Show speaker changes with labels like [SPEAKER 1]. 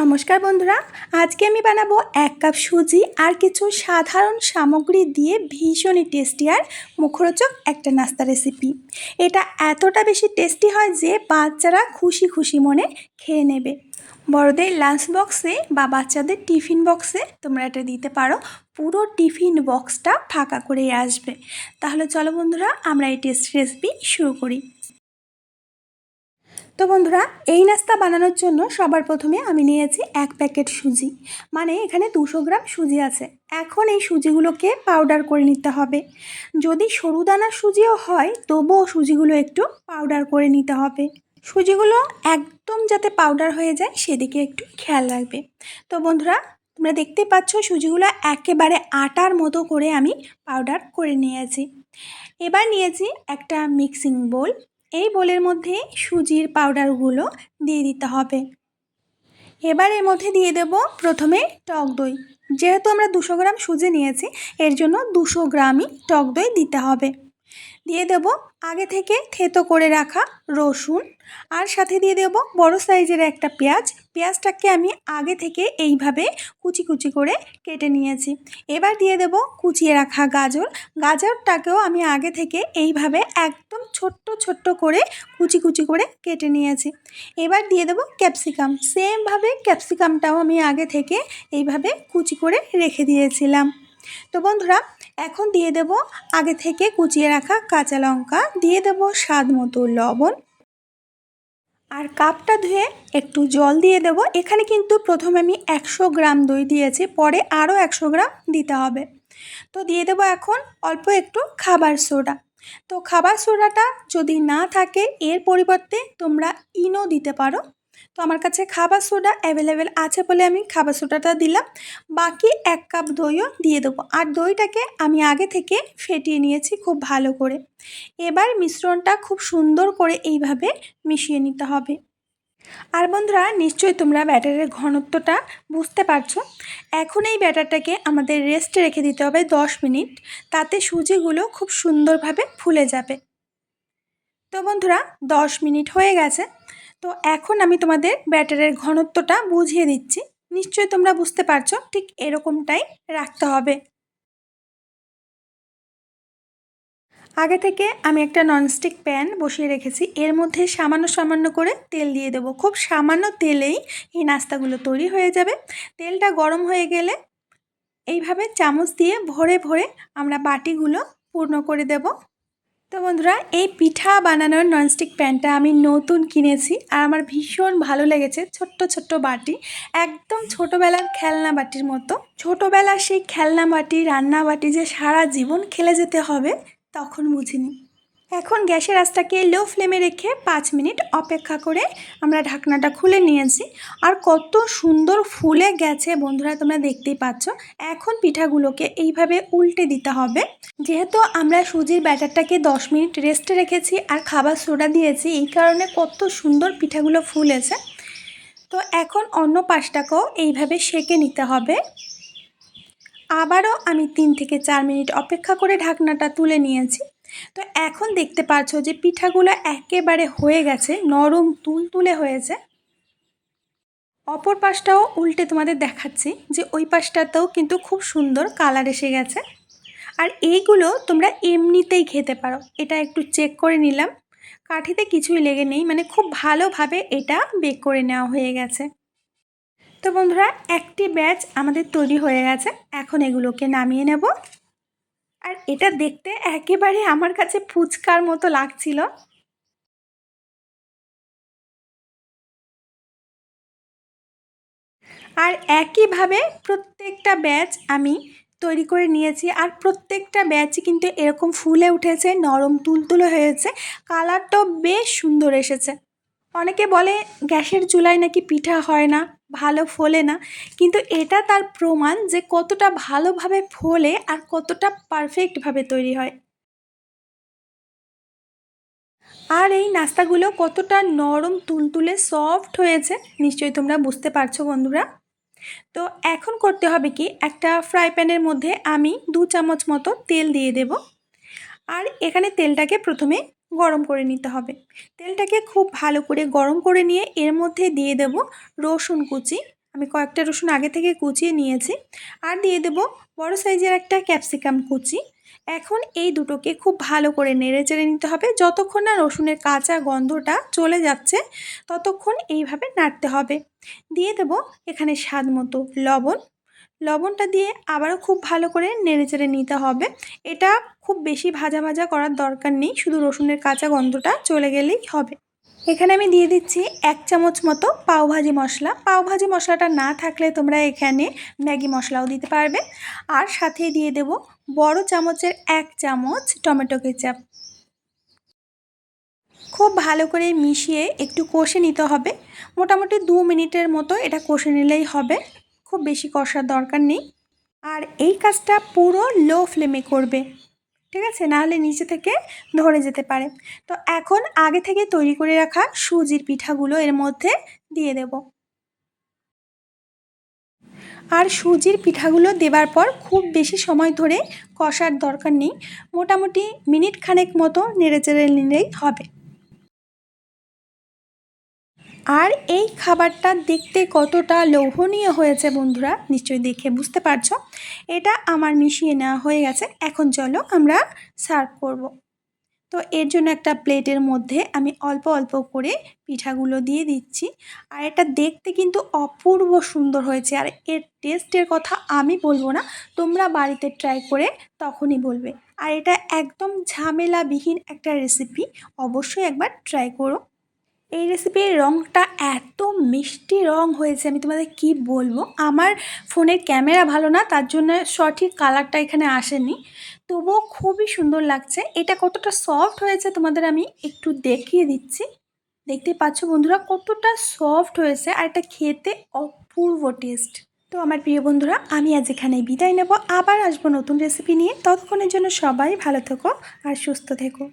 [SPEAKER 1] নমস্কার বন্ধুরা, আজকে আমি বানাবো এক কাপ সুজি আর কিছু সাধারণ সামগ্রী দিয়ে ভীষণই টেস্টি আর মুখরোচক একটা নাস্তা রেসিপি এটা এতটা বেশি টেস্টি হয় যে বাচ্চারা খুশি খুশি মনে খেয়ে নেবে। বড়দের লাঞ্চ বক্সে বা বাচ্চাদের টিফিন বক্সে তোমরা এটা দিতে পারো। পুরো টিফিন বক্সটা ফাঁকা করে আসবে। তাহলে চলো বন্ধুরা, আমরা এই টেস্টি রেসিপি শুরু করি। তো বন্ধুরা, এই নাস্তা বানানোর জন্য সবার প্রথমে আমি নিয়েছি এক প্যাকেট সুজি। মানে এখানে দুশো গ্রাম সুজি আছে। এখন এই সুজিগুলোকে পাউডার করে নিতে হবে। যদি সরু দানার সুজিও হয়, তবুও সুজিগুলো একটু পাউডার করে নিতে হবে। সুজিগুলো একদম যাতে পাউডার হয়ে যায়, সেদিকে একটু খেয়াল রাখবে। তো বন্ধুরা, তোমরা দেখতে পাচ্ছ সুজিগুলো একেবারে আটার মতো করে আমি পাউডার করে নিয়েছি। এবার নিয়েছি একটা মিক্সিং বোল এই বোলের মধ্যে সুজির পাউডারগুলো দিয়ে দিতে হবে। এবার এর মধ্যে দিয়ে দেব প্রথমে টক দই। যেহেতু আমরা দুশো গ্রাম সুজি নিয়েছি, এর জন্য দুশো গ্রামই টক দই দিতে হবে। দিয়ে দেব আগে থেকে থেতো করে রাখা রসুন আর সাথে দিয়ে দেব বড় সাইজের একটা পেঁয়াজ। পেঁয়াজটাকে আমি আগে থেকে এইভাবে কুচি কুচি করে কেটে নিয়েছি। এবার দিয়ে দেব কুচিয়ে রাখা গাজর। গাজরটাকেও আমি আগে থেকে এইভাবে একদম ছোট্ট ছোট্ট করে কুচি কুচি করে কেটে নিয়েছি। এবার দিয়ে দেব ক্যাপসিকাম। সেমভাবে ক্যাপসিকামটাও আমি আগে থেকে এইভাবে কুচি করে রেখে দিয়েছিলাম। তো বন্ধুরা এখন দিয়ে দেব আগে থেকে কুচিয়ে রাখা কাঁচা লঙ্কা, দিয়ে দেব স্বাদ মতো লবণ। আর কাপটা ধুয়ে একটু জল দিয়ে দেব। এখানে কিন্তু প্রথমে আমি একশো গ্রাম দই দিয়েছি, পরে আরও একশো গ্রাম দিতে হবে। তো দিয়ে দেবো এখন অল্প একটু খাবার সোডা। তো খাবার সোডাটা যদি না থাকে, এর পরিবর্তে তোমরা ইনো দিতে পারো। তো আমার কাছে খাবার সোডা অ্যাভেলেবেল আছে বলে আমি খাবার সোডাটা দিলাম। বাকি এক কাপ দইও দিয়ে দেবো। আর দইটাকে আমি আগে থেকে ফেটিয়ে নিয়েছি খুব ভালো করে। এবার মিশ্রণটা খুব সুন্দর করে এইভাবে মিশিয়ে নিতে হবে। আর বন্ধুরা, নিশ্চয়ই তোমরা ব্যাটারের ঘনত্বটা বুঝতে পারছ। এখন এই ব্যাটারটাকে আমাদের রেস্টে রেখে দিতে হবে দশ মিনিট। তাতে সুজিগুলো খুব সুন্দরভাবে ফুলে যাবে। তো বন্ধুরা, দশ মিনিট হয়ে গেছে। তো এখন আমি তোমাদের ব্যাটারের ঘনত্বটা বুঝিয়ে দিচ্ছি। নিশ্চয়ই তোমরা বুঝতে পারছ, ঠিক এরকমটাই রাখতে হবে। আগে থেকে আমি একটা ননস্টিক প্যান বসিয়ে রেখেছি। এর মধ্যে সামান্য সামান্য করে তেল দিয়ে দেবো। খুব সামান্য তেলেই এই নাস্তাগুলো তৈরি হয়ে যাবে। তেলটা গরম হয়ে গেলে এইভাবে চামচ দিয়ে ভরে ভরে আমরা বাটিগুলো পূর্ণ করে দেব। তো বন্ধুরা, এই পিঠা বানানোর ননস্টিক প্যানটা আমি নতুন কিনেছি আর আমার ভীষণ ভালো লেগেছে ছোট্ট ছোট্ট বাটি, একদম ছোটোবেলার খেলনা বাটির মতো। ছোটোবেলার সেই খেলনা বাটি, রান্না বাটি যে সারা জীবন খেলে যেতে হবে, তখন বুঝিনি। এখন গ্যাসের আঁচটাকে লো ফ্লেমে রেখে পাঁচ মিনিট অপেক্ষা করে আমরা ঢাকনাটা খুলে নিয়েছি। আর কত সুন্দর ফুলে গেছে বন্ধুরা, তোমরা দেখতেই পাচ্ছ। এখন পিঠাগুলোকে এইভাবে উল্টে দিতে হবে। যেহেতু আমরা সুজির ব্যাটারটাকে দশ মিনিট রেস্টে রেখেছি আর খাবার সোডা দিয়েছি, এই কারণে কত সুন্দর পিঠাগুলো ফুলেছে। তো এখন অন্য পাশটাকেও এইভাবে সেকে নিতে হবে। আবারও আমি তিন থেকে চার মিনিট অপেক্ষা করে ঢাকনাটা তুলে নিয়েছি। তো এখন দেখতে পাচ্ছ যে পিঠাগুলো একেবারে হয়ে গেছে, নরম তুল তুলে হয়েছে। অপর পাশটাও উল্টে তোমাদের দেখাচ্ছি যে ওই পাশটাতেও কিন্তু খুব সুন্দর কালার এসে গেছে। আর এইগুলো তোমরা এমনিতেই খেতে পারো, এটা একটু চেক করে নিলাম। কাঠিতে কিছুই লেগে নেই মানে খুব ভালোভাবে এটা বেক করে নেওয়া হয়ে গেছে। তো বন্ধুরা, একটি ব্যাচ আমাদের তৈরি হয়ে গেছে, এখন এগুলোকে নামিয়ে নেব। আর এটা দেখতে একেবারে আমার কাছে ফুচকার মতো লাগছিল। আর একইভাবে প্রত্যেকটা ব্যাচ আমি তৈরি করে নিয়েছি আর প্রত্যেকটা ব্যাচই কিন্তু এরকম ফুলে উঠেছে, নরম তুলতুলে হয়েছে, কালারটাও বেশ সুন্দর এসেছে। অনেকে বলে গ্যাসের চুলায় নাকি পিঠা হয় না। ভালো ফোলে না। কিন্তু এটা তার প্রমাণ যে কতটা ভালোভাবে ফোলে আর কতটা পারফেক্টভাবে তৈরি হয়। আর এই নাস্তাগুলো কতটা নরম, তুলতুলে সফট হয়েছে, নিশ্চয়ই তোমরা বুঝতে পারছ বন্ধুরা। তো এখন করতে হবে কি, একটা ফ্রাই প্যানের মধ্যে আমি দু চামচ মতো তেল দিয়ে দেব। আর এখানে তেলটাকে প্রথমে গরম করে নিতে হবে। তেলটাকে খুব ভালো করে গরম করে নিয়ে এর মধ্যে দিয়ে দেব রসুন কুচি। আমি কয়েকটা রসুন আগে থেকে কুচিয়ে নিয়েছি। আর দিয়ে দেব বড় সাইজের একটা ক্যাপসিকাম কুচি। এখন এই দুটোকে খুব ভালো করে নেড়ে চেড়ে নিতে হবে। যতক্ষণ না রসুনের কাঁচা গন্ধটা চলে যাচ্ছে, ততক্ষণ এইভাবে নাড়তে হবে। দিয়ে দেব এখানে স্বাদ মতো লবণ। লবণটা দিয়ে আবারও খুব ভালো করে নেড়ে চেড়ে নিতে হবে। এটা খুব বেশি ভাজা ভাজা করার দরকার নেই, শুধু রসুনের কাঁচা গন্ধটা চলে গেলেই হবে। এখানে আমি দিয়ে দিচ্ছি এক চামচ মতো পাওভাজি মশলা। পাওভাজি মশলাটা না থাকলে তোমরা এখানে ম্যাগি মশলাও দিতে পারবে। আর সাথে দিয়ে দেব বড় চামচের এক চামচ টমেটো কেচাপ। খুব ভালো করে মিশিয়ে একটু কষে নিতে হবে। মোটামুটি দু মিনিটের মতো এটা কষে নিলেই হবে। খুব বেশি কষার দরকার নেই। আর এই কাজটা পুরো লো ফ্লেমে করবে, ঠিক আছে? নাহলে নিচে থেকে ধরে যেতে পারে। তো এখন আগে থেকে তৈরি করে রাখা সুজির পিঠাগুলো এর মধ্যে দিয়ে দেব। আর সুজির পিঠাগুলো দেবার পর খুব বেশি সময় ধরে কষার দরকার নেই। মোটামুটি মিনিট খানেক মতো নেড়ে চেড়ে নিলেই হবে। আর এই খাবারটা দেখতে কতটা লোভনীয় হয়েছে বন্ধুরা, নিশ্চয়ই দেখে বুঝতে পারছ। এটা আমার মিশিয়ে নেওয়া হয়ে গেছে। এখন চলো আমরা সার্ভ করব। তো এর জন্য একটা প্লেটের মধ্যে আমি অল্প অল্প করে পিঠাগুলো দিয়ে দিচ্ছি। আর এটা দেখতে কিন্তু অপূর্ব সুন্দর হয়েছে। আর এর টেস্টের কথা আমি বলব না, তোমরা বাড়িতে ট্রাই করে তখনই বলবে। আর এটা একদম ঝামেলাবিহীন একটা রেসিপি অবশ্যই একবার ট্রাই করো। এই রেসিপির রঙটা এত মিষ্টি রং হয়েছে, আমি তোমাদের কি বলব? আমার ফোনের ক্যামেরা ভালো না, তার জন্য সঠিক কালারটা এখানে আসেনি। তবুও খুবই সুন্দর লাগছে। এটা কতটা সফট হয়েছে তোমাদের আমি একটু দেখিয়ে দিচ্ছি। দেখতে পাচ্ছ বন্ধুরা, কতটা সফট হয়েছে আর এটা খেতে অপূর্ব টেস্ট তো আমার প্রিয় বন্ধুরা, আমি আজ এখানে বিদায় নেব। আবার আসব নতুন রেসিপি নিয়ে। ততক্ষণের জন্য সবাই ভালো থেকো আর সুস্থ থেকো।